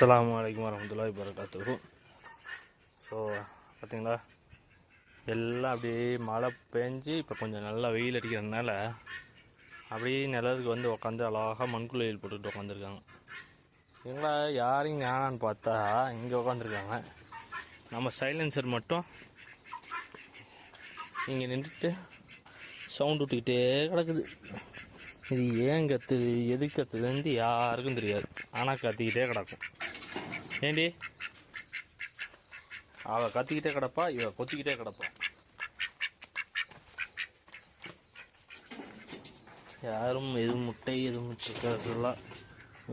அஸ்ஸலாமு அலைக்கும் வரமத்துல்லாஹி வரகாத்துஹு ஸோ பார்த்தீங்களா எல்லாம் அப்படியே மழை பெஞ்சு இப்போ கொஞ்சம் நல்லா வெயில் அடிக்கிறதுனால அப்படியே நிழலுக்கு வந்து உட்காந்து அழகாக மண்குள்ள வெயில் போட்டுக்கிட்டு உட்காந்துருக்காங்க எங்களா யாரையும் ஞானான்னு பார்த்தா இங்கே உட்காந்துருக்காங்க நம்ம சைலன்சர் மட்டும் இங்கே நின்றுட்டு சவுண்ட் விட்டுக்கிட்டே கிடக்குது. இது ஏன் கத்துது எது கத்துதுன்ட்டு யாருக்கும் தெரியாது. ஆனால் கத்திக்கிட்டே கிடக்கும். ஏண்டி? அவ கத்திக்கிட்டே கிடப்பா இவ கொத்திக்கிட்டே கிடப்பா. யாரும் எதுவும் முட்டை எதுவும் இருக்கிறதுலாம்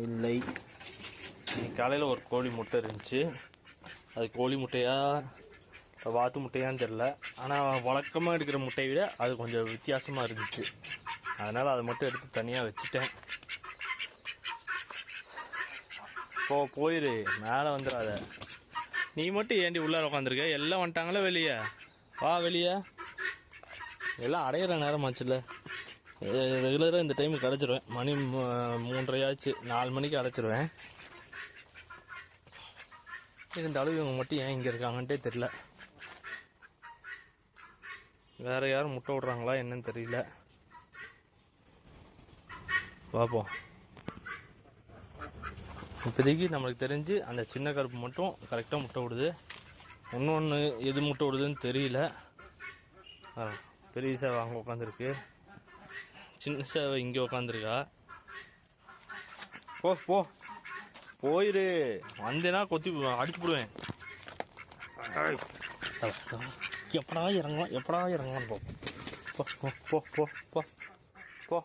இல்லை. இன்னைக்கு காலையில் ஒரு கோழி முட்டை இருந்துச்சு. அது கோழி முட்டையா வாத்து முட்டையான்னு தெரில ஆனால் வழக்கமாக எடுக்கிற முட்டையை விட அது கொஞ்சம் வித்தியாசமாக இருந்துச்சு. அதனால் அதை மட்டும் எடுத்து தனியாக வச்சுட்டேன். போ போயிரு. மேலே வந்துடாத நீ மட்டும் ஏண்டி உள்ளார உட்காந்துருக்க எல்லாம் வந்துட்டாங்களே வெளியே? வா வெளியே. எல்லாம் அடையிற நேரம் ஆச்சுல்ல. ரெகுலராக இந்த டைம் கிடச்சிருவேன் மணி மூ- மூன்றரை ஆச்சு. நாலு மணிக்கு அடைச்சிருவேன். இருந்தாலும் இவங்க மட்டும் ஏன் இங்கே இருக்காங்கன்ட்டே தெரில வேற யாரும் முட்டை விட்றாங்களா என்னன்னு தெரியல. பார்ப்போம் இப்போதைக்கு நம்மளுக்கு தெரிஞ்சு அந்த சின்ன கருப்பு மட்டும் கரெக்டாக முட்டை விடுது. இன்னொன்று எது முட்டை விடுதுன்னு தெரியல. பெரிய சேவை அங்கே உட்காந்துருக்கு சின்ன சேவை இங்கே உட்காந்துருக்கா போ போ. போயிரு. வந்தேன்னா கொத்தி அடிச்சு போடுவேன். எப்படா இறங்கலாம் எப்படா இறங்கலாம் போ. போ போ போ போ போ. போ.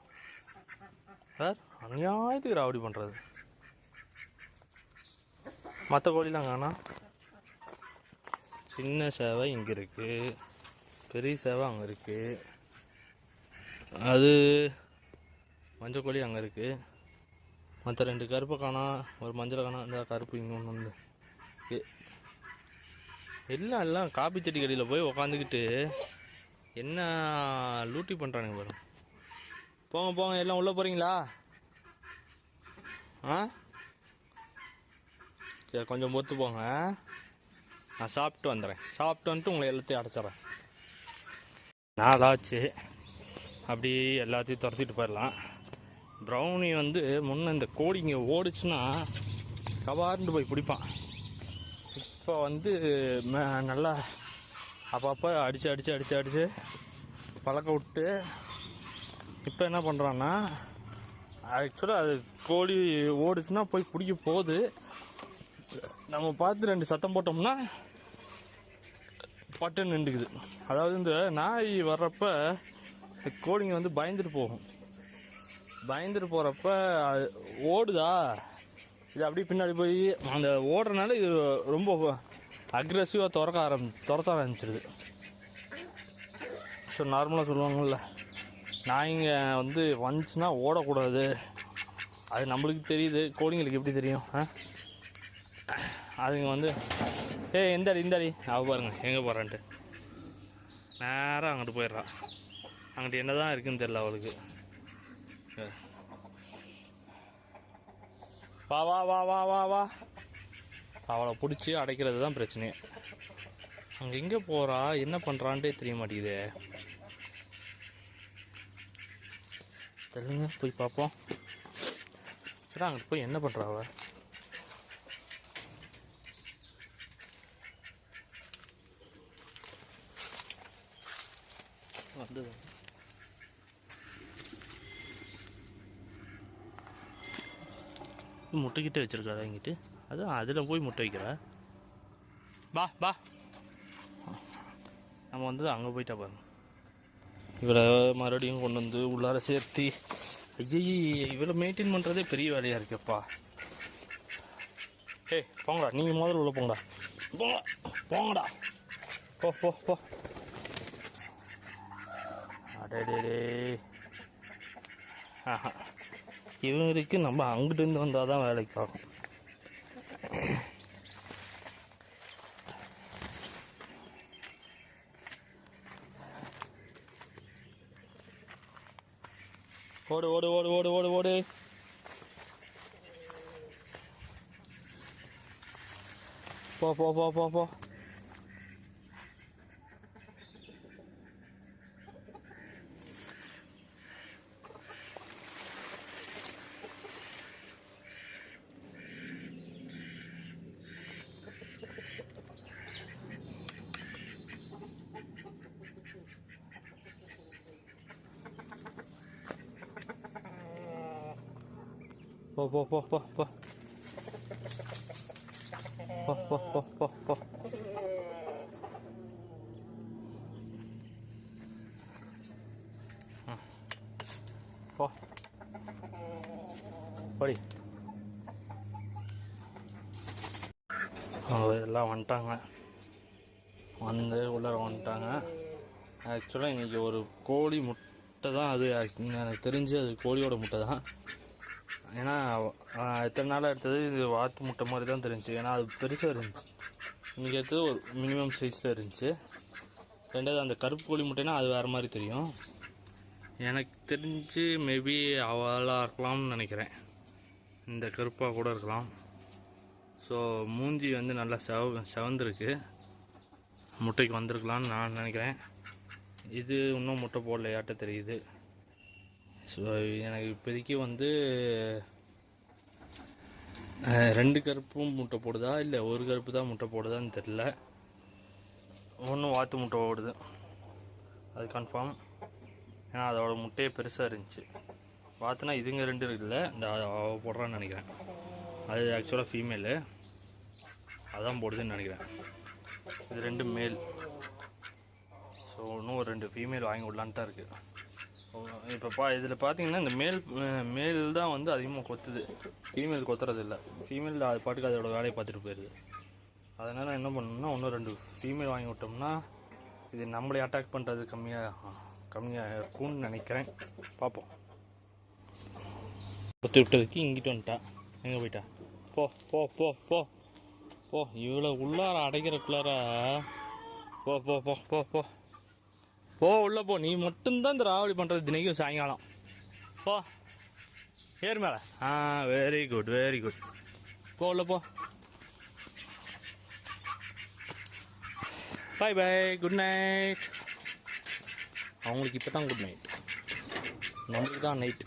சார் அநியாயத்துக்கு ராவடி பண்ணுறது மற்ற கோழிலாம் காணா. சின்ன சேவை இங்கே இருக்கு. பெரிய சேவை அங்கே இருக்கு. அது மஞ்சள் கோழி அங்கே இருக்கு. மற்ற ரெண்டு கருப்பை காணா ஒரு மஞ்சள் காணா இந்த கருப்பு இங்கே ஒன்று வந்து எல்லாம் எல்லாம் காப்பி செடி கடியில் போய் உக்காந்துக்கிட்டு என்ன லூட்டி பண்ணுறானுங்க பாருங்க போங்க போங்க எல்லாம் உள்ளே போகிறீங்களா ஆ? சரி கொஞ்சம் ஒத்து போங்க. நான் சாப்பிட்டு வந்துடுறேன் சாப்பிட்டு வந்துட்டு உங்களை எல்லாத்தையும் அடைச்சிட்றேன். நாளாச்சு அப்படி எல்லாத்தையும் துரத்திட்டு போயிடலாம். ப்ரௌனி வந்து முன்ன இந்த கோழி இங்கே ஓடுச்சுன்னா கவார்ந்து போய் பிடிப்பான். இப்போ வந்து ம- நல்லா அப்பப்போ அடித்து அடித்து அடித்து அடித்து பழக்க விட்டு இப்போ என்ன பண்ணுறான்னா ஆக்சுவலாக அது கோழி ஓடுச்சுன்னா போய் பிடிக்க போகுது. நம்ம பார்த்து ரெண்டு சத்தம் போட்டோம்னா பட்டு நின்றுக்குது. அதாவது இந்த நாய் வர்றப்ப கோழிங்க வந்து பயந்துட்டு போகும். பயந்துட்டு போகிறப்ப அது ஓடுதா? இது அப்படியே பின்னாடி போய் அந்த ஓடுறனால இது ரொம்ப அக்ரெசிவாக திறக்க ஆரம் துரத்த ஆரம்பிச்சிருது. ஸோ நார்மலாக சொல்லுவாங்கள்ல நாய்ங்க வந்து வந்துச்சுன்னா ஓடக்கூடாது. அது நம்மளுக்கு தெரியுது. கோழிங்களுக்கு எப்படி தெரியும்? ஆ? அதுங்க வந்து ஏய் எந்தாடி இந்தாடி. அவள் பாருங்கள் எங்கே போகிறான்ட்டு நேராக அங்கிட்டு போயிடுறா. அங்கிட்டு என்ன தான் இருக்குன்னு தெரில அவளுக்கு. வா வா வா வா வா வா. அவளை பிடிச்சி அடைக்கிறது தான் பிரச்சனையே அங்கே எங்கே போகிறா என்ன பண்ணுறான்ட்டே தெரிய மாட்டேங்குதே. தெலுங்க போய் பார்ப்போம். அங்கிட்டு போய் என்ன பண்ணுறா அவள் வந்தது. முட்டைக்கிட்டே வச்சுருக்காரா இங்கிட்டு? அதுவும் அதில் போய் முட்டை வைக்கிறா? பா பா. நம்ம வந்து அங்கே போயிட்டா பாருங்க. இவரை மறுபடியும் கொண்டு வந்து உள்ளார சேர்த்து ஐயி இவரை மெயின்டைன் பண்ணுறதே பெரிய வேலையாக இருக்குப்பா. ஏய் போங்கடா நீங்கள் முதல்ல உள்ள போங்கடா. போங்க போங்கடா. போ போ போ. அடடே ஆஹா. இவங்களுக்கு நம்ம அங்கிட்டு இருந்து வந்தால் தான் வேலைக்கு ஆகும். ஓடு ஓடு ஓடு ஓடு ஓடு ஓடு. போ போ போ போ போ. போ போ போ போ போ. போ போ போ போ போ. போ. படி. அவங்க எல்லாம் வந்துட்டாங்க. வந்து உள்ளார வந்துட்டாங்க. ஆக்சுவலாக இன்றைக்கி ஒரு கோழி முட்டை தான் அது. எனக்கு தெரிஞ்சு அது கோழியோட முட்டை தான். ஏன்னா ஆஹ், எத்தனை நாளாக எடுத்தது இது வாத்து முட்டை மாதிரி தான் தெரிஞ்சுச்சு. ஏன்னா அது பெருசாக இருந்துச்சு. இன்றைக்கி எடுத்தது ஒரு மினிமம் சைஸில் இருந்துச்சு. ரெண்டாவது அந்த கருப்பு கோழி முட்டைனா அது வேறு மாதிரி தெரியும். எனக்கு தெரிஞ்சு மேபி அவளாக இருக்கலாம்னு நினைக்கிறேன். இந்த கருப்பாக கூட இருக்கலாம். ஸோ மூஞ்சி வந்து நல்லா செவ செவந்திருக்கு. முட்டைக்கு வந்திருக்கலாம்னு நான் நினைக்கிறேன். இது இன்னும் முட்டை போடலையாட்ட தெரியுது. ஸோ எனக்கு இப்போதைக்கு வந்து ரெண்டு கருப்பும் முட்டை போடுதா? இல்லை ஒரு கருப்பு தான் முட்டை போடுதான்னு தெரில ஒன்றும் வாத்து முட்டை ஓடுது அது கன்ஃபார்ம் ஏன்னா அதோட முட்டையே பெருசாக இருந்துச்சு. வாத்துனா இதுங்க ரெண்டு இருக்குல்ல இந்த போடுறான்னு நினைக்கிறேன். அது ஆக்சுவலாக ஃபீமேலு அதான் போடுதுன்னு நினைக்கிறேன். இது ரெண்டு மேல் ஸோ இன்னும் ஒரு ரெண்டு ஃபீமேல் வாங்கி விடலான்ட்டு தான் இருக்குது இப்போ பா இதில் பார்த்தீங்கன்னா இந்த மேல் மேல் தான் வந்து அதிகமாக கொத்துது. ஃபீமேல் கொத்துறது இல்லை ஃபீமேல் அது பாட்டுக்கு அதோட வேலையை பார்த்துட்டு போயிடுது அதனால் என்ன பண்ணணும்னா இன்னும் ரெண்டு ஃபீமேல் வாங்கி விட்டோம்னா இது நம்மளே அட்டாக் பண்ணுறது கம்மியாக கம்மியாக இருக்கும்னு நினைக்கிறேன். பார்ப்போம் கொத்து விட்டதுக்கு இங்கிட்டு வந்துட்டா. எங்கே போயிட்டா? போ போ போ போ. போ இவ்வளோ உள்ளார அடைக்கிறக்குள்ளார போ போ போ போ போ. போ உள்ள போ. நீ மட்டும்தான் இந்த ராவடி பண்ணுறது தினைக்கும் சாயங்காலம். போ. ஏறு மேலே. ஆ வெரி குட் வெரி குட் போ உள்ள போ. பாய் பாய் குட் நைட் அவங்களுக்கு இப்போ தான் குட் நைட் நம்மளுக்கு தான் நைட்